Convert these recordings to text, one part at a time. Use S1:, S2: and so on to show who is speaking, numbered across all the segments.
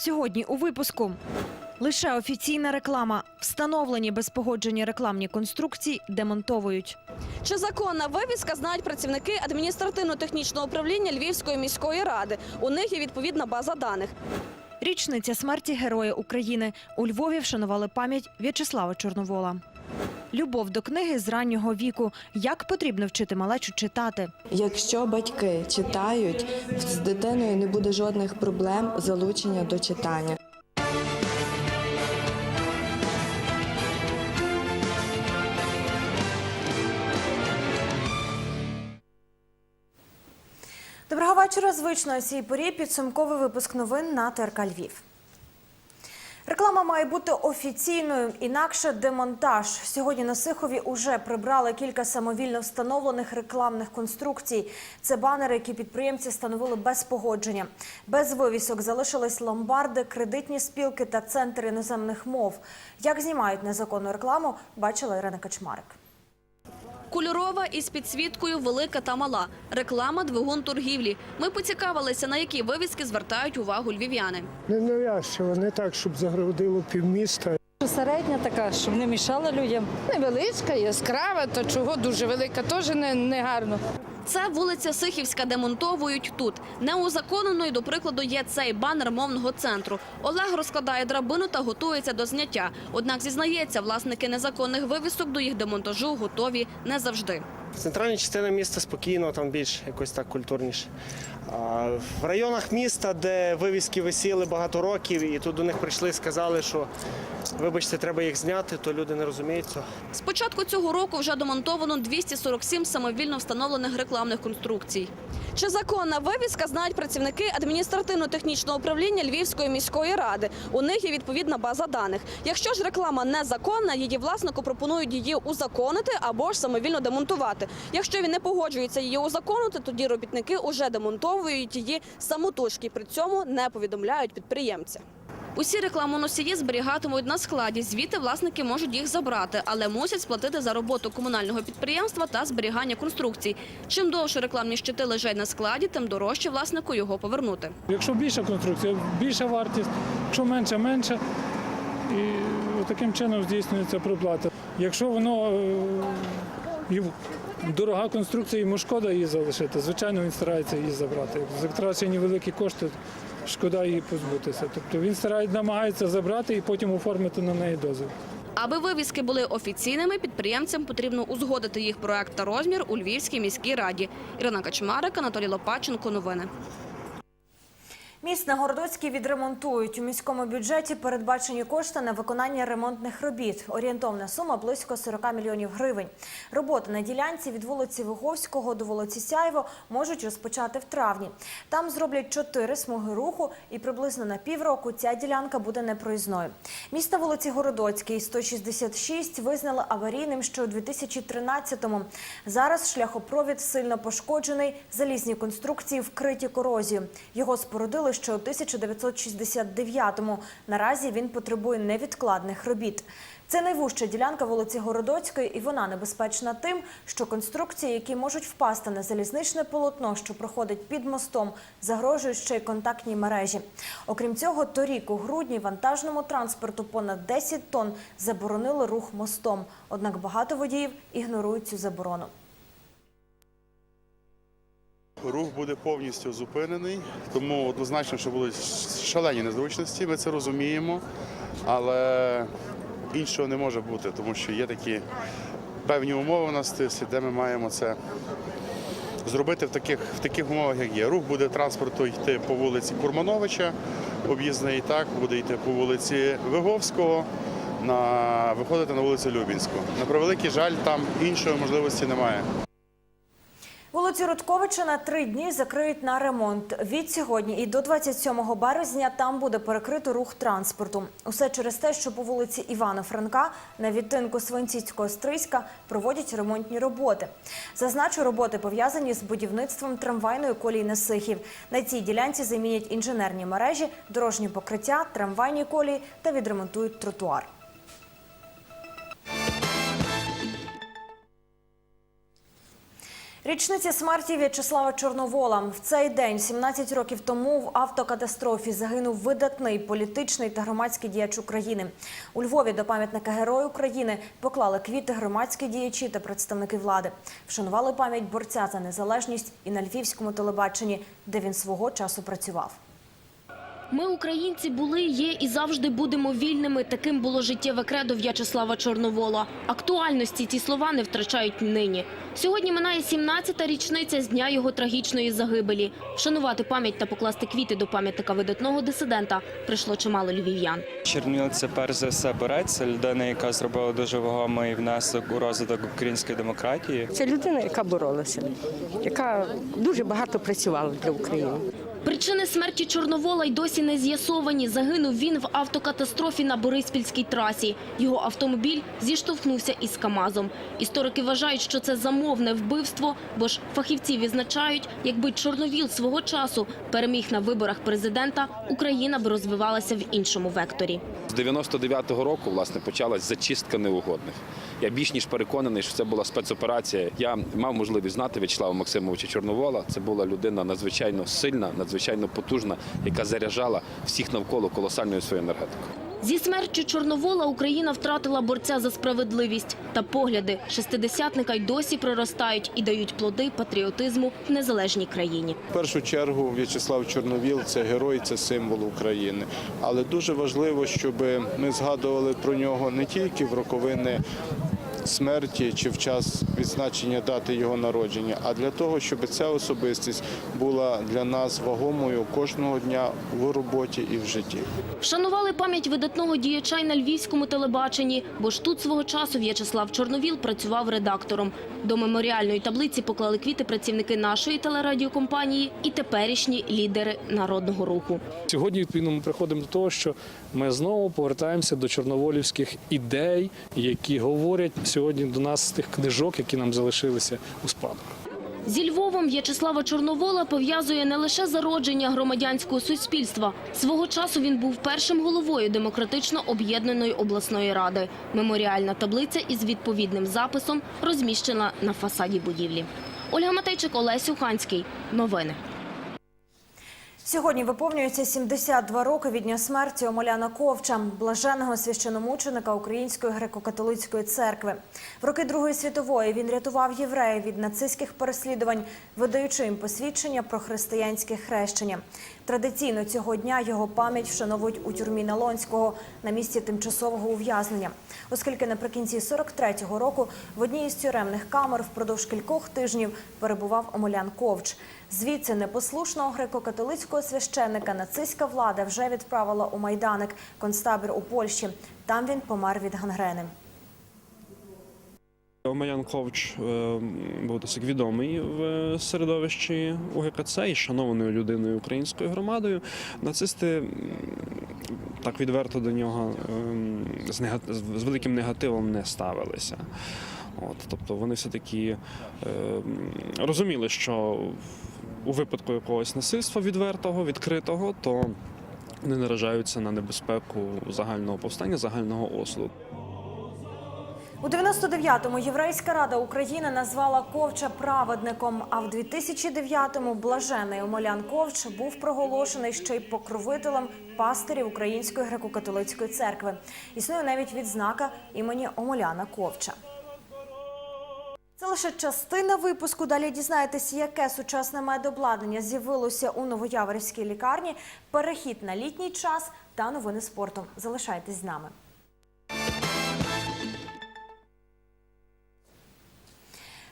S1: Сьогодні у випуску лише офіційна реклама. Встановлені без погодження рекламні конструкції демонтовують.
S2: Чи законна вивіска знають працівники адміністративно-технічного управління Львівської міської ради. У них є відповідна база даних.
S1: Річниця смерті Героя України. У Львові вшанували пам'ять В'ячеслава Чорновола. Любов до книги з раннього віку. Як потрібно вчити малечу читати?
S3: Якщо батьки читають, з дитиною не буде жодних проблем залучення до читання.
S1: Доброго вечора. Звично о цій порі підсумковий випуск новин на ТРК Львів. Реклама має бути офіційною, інакше демонтаж. Сьогодні на Сихові уже прибрали кілька самовільно встановлених рекламних конструкцій. Це банери, які підприємці встановили без погодження. Без вивісок залишились ломбарди, кредитні спілки та центр іноземних мов. Як знімають незаконну рекламу, бачила Ірина Качмарик.
S2: Кольорова із підсвіткою велика та мала. Реклама двигун торгівлі. Ми поцікавилися, на які вивіски звертають увагу львів'яни.
S4: Не навязчиво, не так, щоб загородило півміста.
S5: Середня така, щоб не мішала людям.
S6: Невеличка, яскрава, то чого дуже велика, теж не, не гарно.
S2: Це вулиця Сихівська демонтовують тут. Неузаконеною, до прикладу, є цей банер мовного центру. Олег розкладає драбину та готується до зняття. Однак зізнається, власники незаконних вивісок до їх демонтажу готові не завжди.
S7: Центральна частина міста спокійно, там більш якось так культурніше. В районах міста, де вивіски висіли багато років, і тут до них прийшли сказали, що вибачте, треба їх зняти, то люди не розуміють цього.
S2: З цього року вже демонтовано 247 самовільно встановлених рекламних конструкцій. Чи законна вивіска знають працівники адміністративно-технічного управління Львівської міської ради. У них є відповідна база даних. Якщо ж реклама незаконна, її власнику пропонують її узаконити або ж самовільно демонтувати. Якщо він не погоджується її узаконити, тоді робітники уже демонтовують її самотужки. При цьому не повідомляють підприємця. Усі рекламоносії зберігатимуть на складі. Звідти власники можуть їх забрати, але мусять сплатити за роботу комунального підприємства та зберігання конструкцій. Чим довше рекламні щити лежать на складі, тим дорожче власнику його повернути.
S4: Якщо більша конструкція, більша вартість, якщо менша, менша. І таким чином здійснюється проплата. Якщо воно е, і дорога конструкція, йому шкода її залишити, звичайно, він старається її забрати. Затрачені великі кошти, шкода її позбутися. Тобто він старається, намагається забрати і потім оформити на неї дозвіл.
S2: Аби вивіски були офіційними, підприємцям потрібно узгодити їх проект та розмір у Львівській міській раді. Ірина Качмарик, Анатолій Лопаченко. Новини.
S1: Міст на Городоцькій відремонтують. У міському бюджеті передбачені кошти на виконання ремонтних робіт. Орієнтовна сума близько 40 мільйонів гривень. Роботи на ділянці від вулиці Виговського до вулиці Сяйво можуть розпочати в травні. Там зроблять чотири смуги руху, і приблизно на півроку ця ділянка буде непроїзною. Міст на вулиці Городоцькій 166 визнали аварійним ще у 2013-му. Зараз шляхопровід сильно пошкоджений, залізні конструкції вкриті корозією. Його спорудили ще у 1969-му. Наразі він потребує невідкладних робіт. Це найвужча ділянка вулиці Городоцької, і вона небезпечна тим, що конструкції, які можуть впасти на залізничне полотно, що проходить під мостом, загрожують ще й контактній мережі. Окрім цього, торік у грудні вантажному транспорту понад 10 тонн заборонили рух мостом. Однак багато водіїв ігнорують цю заборону.
S8: Рух буде повністю зупинений, тому однозначно, що будуть шалені незручності, ми це розуміємо, але іншого не може бути, тому що є такі певні умови у нас, де ми маємо це зробити в таких, в таких умовах, як є. Рух буде транспорту йти по вулиці Курмановича, об'їзний так, буде йти по вулиці Виговського, на, виходити на вулицю Любінську. На превеликий жаль, там іншої можливості немає.
S1: Вулицю Рудковича на три дні закриють на ремонт. Від сьогодні і до 27 березня там буде перекрито рух транспорту. Усе через те, що по вулиці Івана Франка на відтинку Свинціцького Стрийська проводять ремонтні роботи. Зазначу, роботи пов'язані з будівництвом трамвайної колії на Сихів. На цій ділянці замінять інженерні мережі, дорожні покриття, трамвайні колії та відремонтують тротуар. Річниця смерті В'ячеслава Чорновола. В цей день, 17 років тому, в автокатастрофі загинув видатний політичний та громадський діяч України. У Львові до пам'ятника Герою України поклали квіти громадські діячі та представники влади. Вшанували пам'ять борця за незалежність і на львівському телебаченні, де він свого часу працював.
S9: Ми, українці, були, є і завжди будемо вільними. Таким було життєве кредо В'ячеслава Чорновола. Актуальності ці слова не втрачають нині. Сьогодні минає 17-та річниця з дня його трагічної загибелі. Вшанувати пам'ять та покласти квіти до пам'ятника видатного дисидента прийшло чимало львів'ян.
S10: Черніл це перш за все борець, це людина, яка зробила дуже вагомий внесок у розвиток української демократії.
S11: Це людина, яка боролася, яка дуже багато працювала для України.
S9: Причини смерті Чорновола й досі не з'ясовані. Загинув він в автокатастрофі на Бориспільській трасі. Його автомобіль зіштовхнувся із КАМАЗом. Історики вважають, що це замовне вбивство, бо ж фахівці відзначають, якби Чорновіл свого часу переміг на виборах президента, Україна б розвивалася в іншому векторі.
S12: З 99-го року власне почалась зачистка неугодних. Я більш ніж переконаний, що це була спецоперація. Я мав можливість знати В'ячеслава Максимовича Чорновола. Це була людина надзвичайно сильна, надзвичайно потужна, яка заряджала всіх навколо колосальною своєю енергетикою.
S9: Зі смертю Чорновола Україна втратила борця за справедливість. Та погляди шестидесятника й досі проростають і дають плоди патріотизму в незалежній країні.
S13: В першу чергу В'ячеслав Чорновіл це герой, це символ України. Але дуже важливо, щоб ми згадували про нього не тільки в роковини смерті чи в час відзначення дати його народження, а для того, щоб ця особистість була для нас вагомою кожного дня в роботі і в житті.
S9: Вшанували пам'ять видатного діяча й на львівському телебаченні, бо ж тут свого часу В'ячеслав Чорновіл працював редактором. До меморіальної таблиці поклали квіти працівники нашої телерадіокомпанії і теперішні лідери народного руху.
S4: Сьогодні відповідно ми приходимо до того, що ми знову повертаємося до чорноволівських ідей, які говорять сьогодні до нас з тих книжок, які нам залишилися у спадок.
S9: Зі Львовом В'ячеслава Чорновола пов'язує не лише зародження громадянського суспільства. Свого часу він був першим головою демократично об'єднаної обласної ради. Меморіальна таблиця із відповідним записом розміщена на фасаді будівлі. Ольга Матейчик, Олесь Уханський. Новини.
S1: Сьогодні виповнюється 72 роки від дня смерті Омеляна Ковча, блаженного священомученика Української греко-католицької церкви. В роки Другої світової він рятував євреїв від нацистських переслідувань, видаючи їм посвідчення про християнське хрещення. Традиційно цього дня його пам'ять вшановують у тюрмі Налонського на місці тимчасового ув'язнення, оскільки наприкінці 43-го року в одній із тюремних камер впродовж кількох тижнів перебував Омелян Ковч. Звідси непослушного греко-католицького священника нацистська влада вже відправила у майданик концтабір у Польщі. Там він помер від гангрени.
S14: Омелян Ковч е, був досить відомий в середовищі УГКЦ і шанованою людиною українською громадою. Нацисти так відверто до нього ем, з, великим негативом не ставилися. От, тобто вони все-таки ем, розуміли, що у випадку якогось насильства відвертого, відкритого, то вони наражаються на небезпеку загального повстання, загального ослу.
S1: У 99-му Єврейська рада України назвала Ковча праведником. А в 2009-му блажений Омелян Ковч був проголошений ще й покровителем пастирів Української греко-католицької церкви. Існує навіть відзнака імені Омеляна Ковча. Це лише частина випуску. Далі дізнаєтесь, яке сучасне медобладнання з'явилося у Новояворівській лікарні, перехід на літній час та новини спорту. Залишайтесь з нами.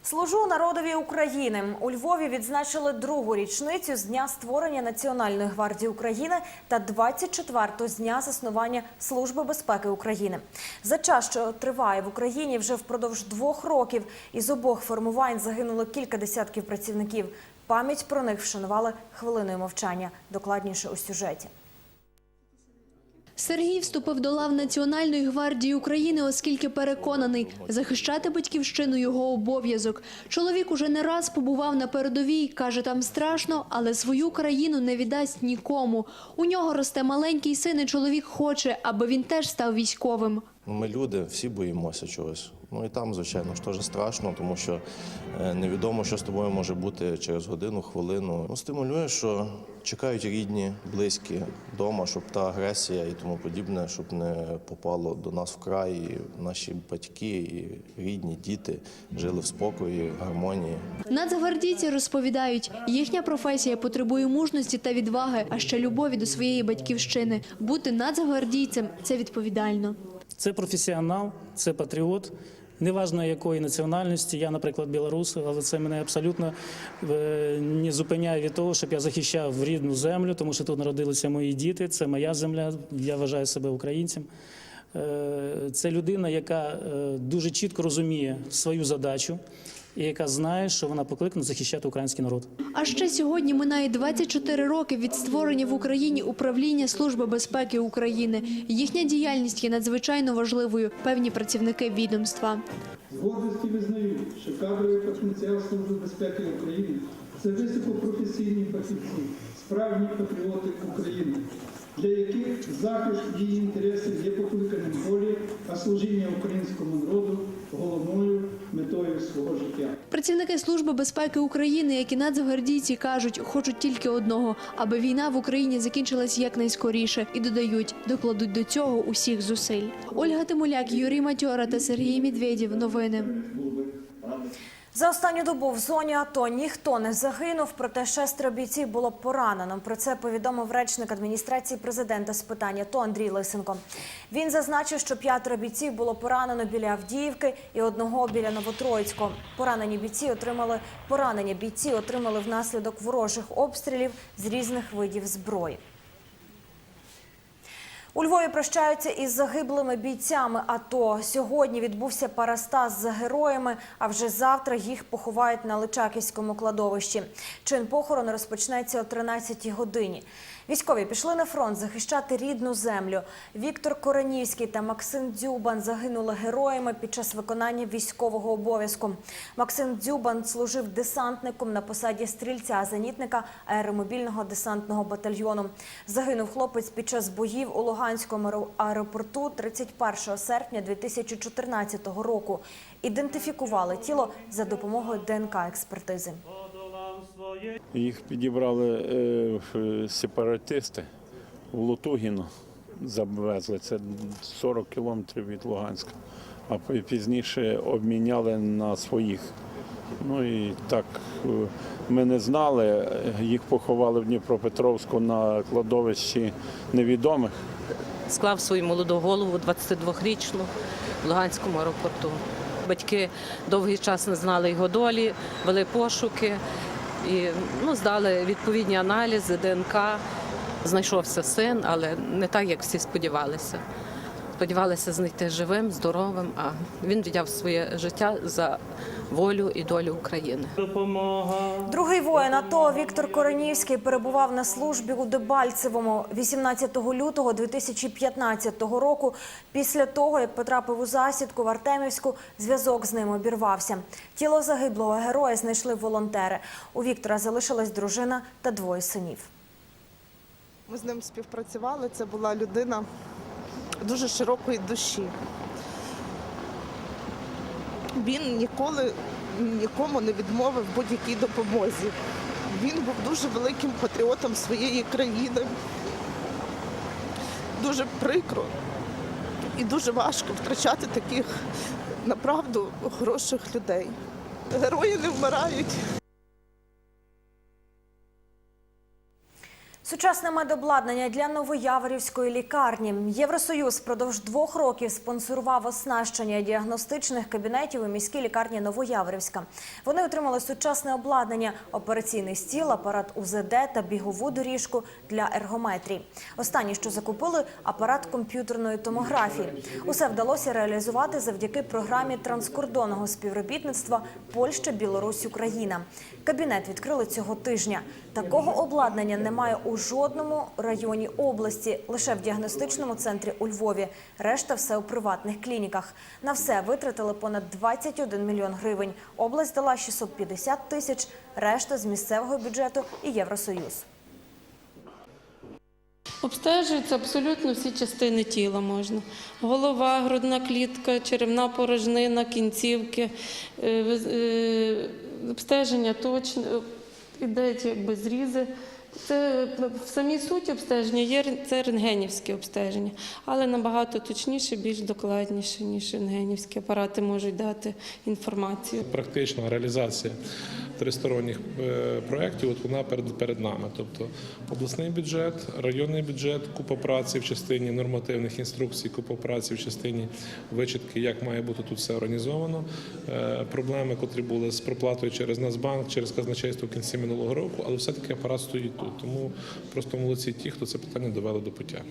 S1: Служу народові України. У Львові відзначили другу річницю з дня створення Національної гвардії України та 24-ту з дня заснування Служби безпеки України. За час, що триває в Україні вже впродовж двох років, із обох формувань загинуло кілька десятків працівників. Пам'ять про них вшанували хвилиною мовчання. Докладніше у сюжеті.
S15: Сергій вступив до лав Національної гвардії України, оскільки переконаний, захищати батьківщину його обов'язок. Чоловік уже не раз побував на передовій, каже, там страшно, але свою країну не віддасть нікому. У нього росте маленький син, і чоловік хоче, аби він теж став військовим.
S16: Ми люди, всі боїмося чогось. Ну і там, звичайно ж, теж страшно, тому що е, невідомо, що з тобою може бути через годину, хвилину. Ну, стимулює, що чекають рідні, близькі вдома, щоб та агресія і тому подібне, щоб не попало до нас в край, і наші батьки, і рідні, діти жили в спокої, гармонії.
S15: Нацгвардійці розповідають, їхня професія потребує мужності та відваги, а ще любові до своєї батьківщини. Бути нацгвардійцем це відповідально.
S17: Це професіонал, це патріот. Неважно якої національності, я, наприклад, білорус, але це мене абсолютно е, не зупиняє від того, щоб я захищав рідну землю, тому що тут народилися мої діти, це моя земля, я вважаю себе українцем. Е, Це людина, яка е, дуже чітко розуміє свою задачу і яка знає, що вона покликана захищати український народ.
S15: А ще сьогодні минає 24 роки від створення в Україні управління Служби безпеки України. Їхня діяльність є надзвичайно важливою. Певні працівники відомства.
S18: З гордості визнаю, що кадровий потенціал Служби безпеки України це високопрофесійні фахівці, справжні патріоти України, для яких захист її інтересів є покликаним волі, а служіння українському народу головною метою свого життя.
S15: Працівники Служби безпеки України, як і нацгвардійці, кажуть, хочуть тільки одного, аби війна в Україні закінчилась якнайскоріше, і додають, докладуть до цього усіх зусиль. Ольга Тимуляк, Юрій Матьора та Сергій Медведєв. Новини.
S1: За останню добу в зоні АТО ніхто не загинув, проте шестеро бійців було поранено. Про це повідомив речник адміністрації президента з питань АТО Андрій Лисенко. Він зазначив, що п'ятеро бійців було поранено біля Авдіївки і одного біля Новотроїцького. Поранені бійці отримали поранення бійці отримали внаслідок ворожих обстрілів з різних видів зброї. У Львові прощаються із загиблими бійцями АТО. Сьогодні відбувся парастаз за героями, а вже завтра їх поховають на Личаківському кладовищі. Чин похорону розпочнеться о 13-й годині. Військові пішли на фронт захищати рідну землю. Віктор Коренівський та Максим Дзюбан загинули героями під час виконання військового обов'язку. Максим Дзюбан служив десантником на посаді стрільця-зенітника аеромобільного десантного батальйону. Загинув хлопець під час боїв у Луганському аеро- аеропорту 31 серпня 2014 року. Ідентифікували тіло за допомогою ДНК-експертизи.
S19: Їх підібрали е, сепаратисти в Лутугіно, завезли. Це 40 кілометрів від Луганська. А пізніше обміняли на своїх. Ну і так е, ми не знали. Їх поховали в Дніпропетровську на кладовищі невідомих.
S20: склав свою молоду голову, 22-річну, в Луганському аеропорту. Батьки довгий час не знали його долі, вели пошуки і ну, здали відповідні аналізи, ДНК. Знайшовся син, але не так, як всі сподівалися. Сподівалися знайти живим, здоровим, а він віддав своє життя за волю і долю України.
S1: Другий воїн АТО Віктор Коренівський перебував на службі у Дебальцевому 18 лютого 2015 року. Після того, як потрапив у засідку в Артемівську, зв'язок з ним обірвався. Тіло загиблого героя знайшли волонтери. У Віктора залишилась дружина та двоє синів.
S21: Ми з ним співпрацювали. Це була людина дуже широкої душі. Він ніколи нікому не відмовив будь-якій допомозі. Він був дуже великим патріотом своєї країни. Дуже прикро і дуже важко втрачати таких направду хороших людей. Герої не вмирають.
S1: Сучасне медобладнання для Новояворівської лікарні. Євросоюз впродовж двох років спонсорував оснащення діагностичних кабінетів у міській лікарні Новояворівська. Вони отримали сучасне обладнання, операційний стіл, апарат УЗД та бігову доріжку для ергометрії. Останні, що закупили, апарат комп'ютерної томографії. Усе вдалося реалізувати завдяки програмі транскордонного співробітництва Польща, Білорусь, Україна. Кабінет відкрили цього тижня. Такого обладнання немає у жодному районі області, лише в діагностичному центрі у Львові. Решта все у приватних клініках. На все витратили понад 21 мільйон гривень. Область дала 650 тисяч, решта з місцевого бюджету і Євросоюз.
S22: Обстежуються абсолютно всі частини тіла можна. Голова, грудна клітка, черевна порожнина, кінцівки, е, е, обстеження точно, ідуть якби зрізи. Це в самій суті обстеження є це рентгенівське обстеження, але набагато точніше, більш докладніше, ніж рентгенівські апарати можуть дати інформацію.
S23: Практична реалізація тристоронніх е, проєктів, от вона перед, перед нами. Тобто обласний бюджет, районний бюджет, купа праці в частині нормативних інструкцій, купа праці в частині вичитки, як має бути тут все організовано. Е, Проблеми, котрі були з проплатою через Нацбанк, через казначейство в кінці минулого року, але все-таки апарат стоїть тут. Тому просто молодці ті, хто це питання довели до пуття.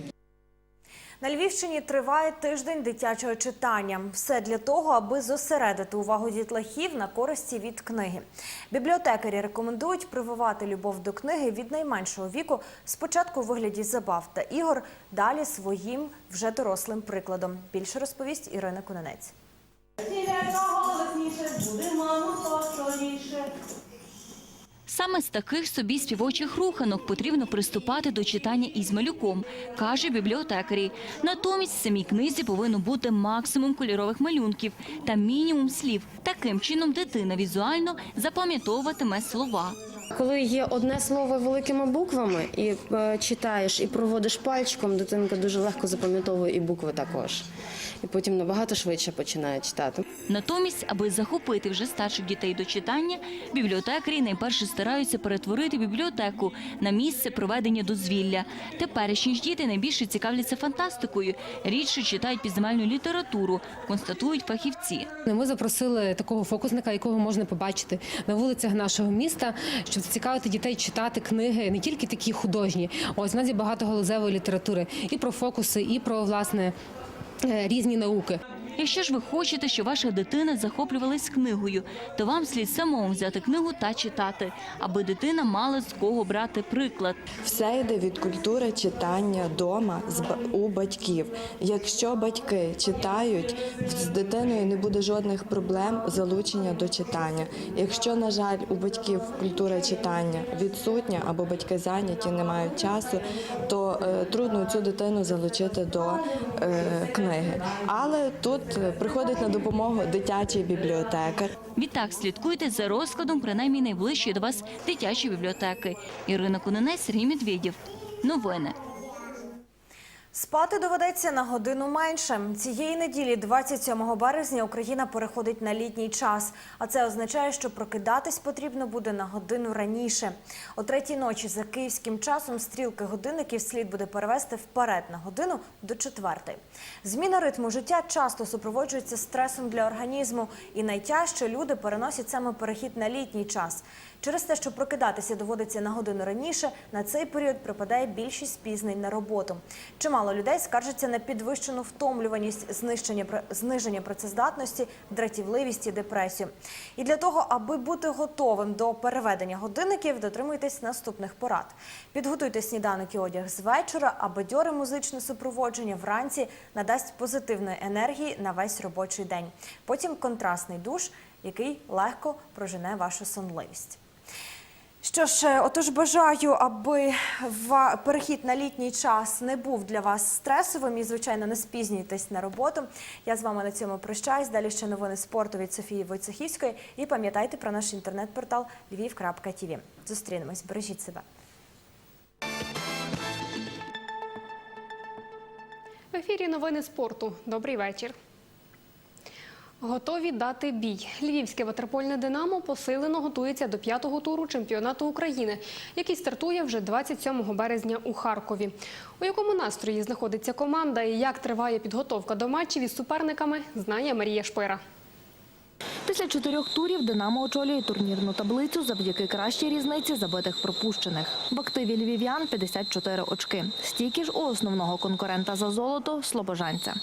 S1: На Львівщині триває тиждень дитячого читання. Все для того, аби зосередити увагу дітлахів на користі від книги. Бібліотекарі рекомендують прививати любов до книги від найменшого віку, спочатку у вигляді забав та ігор, далі своїм вже дорослим прикладом. Більше розповість Ірина Кунанець.
S24: Саме з таких собі співочих руханок потрібно приступати до читання із малюком, каже бібліотекарі. Натомість в самій книзі повинно бути максимум кольорових малюнків та мінімум слів. Таким чином дитина візуально запам'ятовуватиме слова.
S25: Коли є одне слово великими буквами, і е, читаєш і проводиш пальчиком, дитинка дуже легко запам'ятовує і букви також. І потім набагато швидше починає читати.
S24: Натомість, аби захопити вже старших дітей до читання, бібліотекарі найперше стараються перетворити бібліотеку на місце проведення дозвілля. Теперішні ж діти найбільше цікавляться фантастикою, рідше читають пізнавальну літературу, констатують фахівці.
S26: Ми запросили такого фокусника, якого можна побачити на вулицях нашого міста, щоб зацікавити дітей читати книги, не тільки такі художні. Ось у нас є багато галузевої літератури і про фокуси, і про власне різні науки.
S24: Якщо ж ви хочете, щоб ваша дитина захоплювалась книгою, то вам слід самому взяти книгу та читати, аби дитина мала з кого брати приклад.
S27: Все йде від культури читання дома з у батьків. Якщо батьки читають, з дитиною не буде жодних проблем залучення до читання. Якщо, на жаль, у батьків культура читання відсутня або батьки зайняті, не мають часу, то е, трудно цю дитину залучити до е, книги. Але тут приходить на допомогу дитячий бібліотекар.
S24: Відтак слідкуйте за розкладом принаймні найближчої до вас дитячої бібліотеки. Ірина Кунинець, Сергій Медведєв. Новини.
S1: Спати доведеться на годину менше. Цієї неділі, 27 березня, Україна переходить на літній час. А це означає, що прокидатись потрібно буде на годину раніше. О третій ночі за київським часом стрілки годинників слід буде перевести вперед на годину до четвертої. Зміна ритму життя часто супроводжується стресом для організму, і найтяжче люди переносять саме перехід на літній час. Через те, що прокидатися доводиться на годину раніше, на цей період припадає більшість спізнень на роботу. Чимало людей скаржаться на підвищену втомлюваність, знищення зниження працездатності, дратівливість і депресію. І для того, аби бути готовим до переведення годинників, дотримуйтесь наступних порад. Підготуйте сніданок і одяг з вечора, а бадьоре музичне супроводження вранці надасть позитивної енергії на весь робочий день. Потім контрастний душ, який легко прожене вашу сонливість. Що ж, е, отож бажаю, аби перехід на літній час не був для вас стресовим і, звичайно, не спізнюйтесь на роботу. Я з вами на цьому прощаюсь. Далі ще новини спорту від Софії Войцехівської. І пам'ятайте про наш інтернет-портал lviv.tv. Зустрінемось, бережіть себе.
S28: В ефірі новини спорту. Добрий вечір. Готові дати бій. Львівське ватерпольне Динамо посилено готується до п'ятого туру чемпіонату України, який стартує вже 27 березня у Харкові. У якому настрої знаходиться команда і як триває підготовка до матчів із суперниками, знає Марія Шпира.
S29: Після чотирьох турів Динамо очолює турнірну таблицю завдяки кращій різниці забитих пропущених. В активі львів'ян 54 очки. Стільки ж у основного конкурента за золото – слобожанця.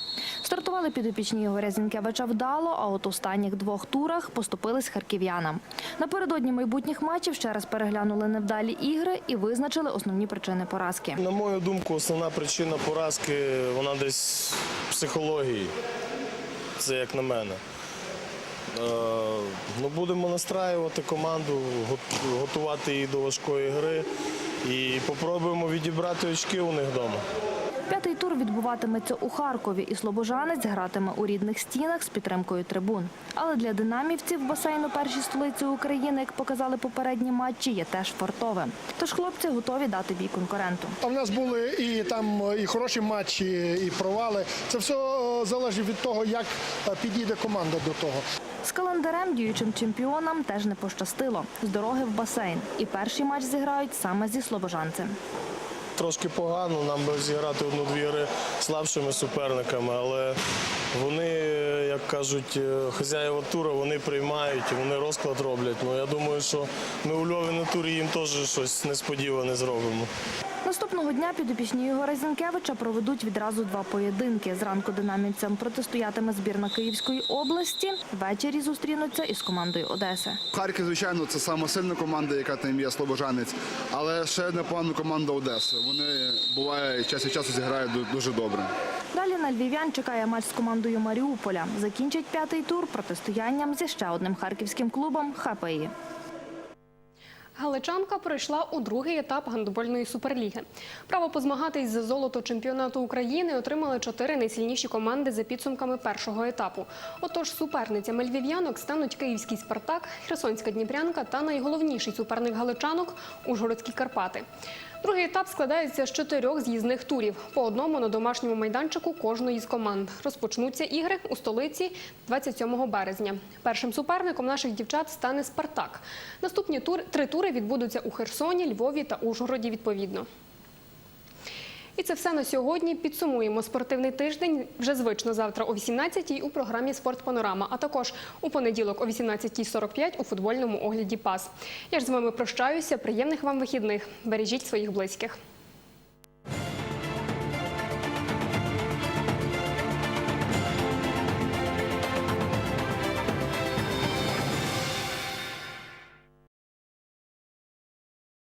S29: Стартували підопічні Ігоря Зінкевича вдало, а от у останніх двох турах поступились харків'янам. Напередодні майбутніх матчів ще раз переглянули невдалі ігри і визначили основні причини поразки.
S30: На мою думку, основна причина поразки вона десь в психології. Це як на мене. Е, ну, будемо настраювати команду, готувати її до важкої гри. і попробуємо відібрати очки у них вдома.
S29: П'ятий тур відбуватиметься у Харкові, і Слобожанець гратиме у рідних стінах з підтримкою трибун. Але для динамівців басейн у першій столиці України, як показали попередні матчі, є теж фортове. Тож хлопці готові дати бій конкуренту.
S31: У нас були і там і хороші матчі, і провали. Це все е, залежить від того, як е, підійде команда до того.
S29: З календарем діючим чемпіонам теж не пощастило. З дороги в басейн. І перший матч зіграють саме зі слобожанцем.
S30: Трошки погано, нам би зіграти одну-дві гри слабшими суперниками, але вони, як кажуть, е, хазяїва тура, вони приймають, вони розклад роблять. Ну я думаю, що ми у Львові на турі їм теж щось несподіване зробимо.
S29: Наступного дня підопічні Ігоря Зінкевича проведуть відразу два поєдинки. Зранку динамівцям протистоятиме збірна Київської області. Ввечері зустрінуться із командою Одеси.
S32: Харків, звичайно, це сама сильна команда, яка там є Слобожанець, але ще непогана команда Одеси. Вони буває час від часу зіграють дуже добре.
S29: Далі на львів'ян чекає матч з командою Маріуполя. Закінчить п'ятий тур протистоянням зі ще одним харківським клубом ХПІ.
S28: Галичанка пройшла у другий етап гандбольної суперліги. Право позмагатись за золото чемпіонату України отримали чотири найсильніші команди за підсумками першого етапу. Отож, суперницями львів'янок стануть Київський Спартак, Херсонська Дніпрянка та найголовніший суперник галичанок Ужгородські Карпати. Другий етап складається з чотирьох з'їзних турів, по одному на домашньому майданчику кожної з команд. Розпочнуться ігри у столиці 27 березня. Першим суперником наших дівчат стане Спартак. Наступні тур, три тури відбудуться у Херсоні, Львові та Ужгороді відповідно. І це все на сьогодні. Підсумуємо спортивний тиждень вже звично завтра о 18-й у програмі Спорт Панорама, а також у понеділок о 18.45 у футбольному огляді ПАС. Я ж з вами прощаюся. Приємних вам вихідних. Бережіть своїх близьких.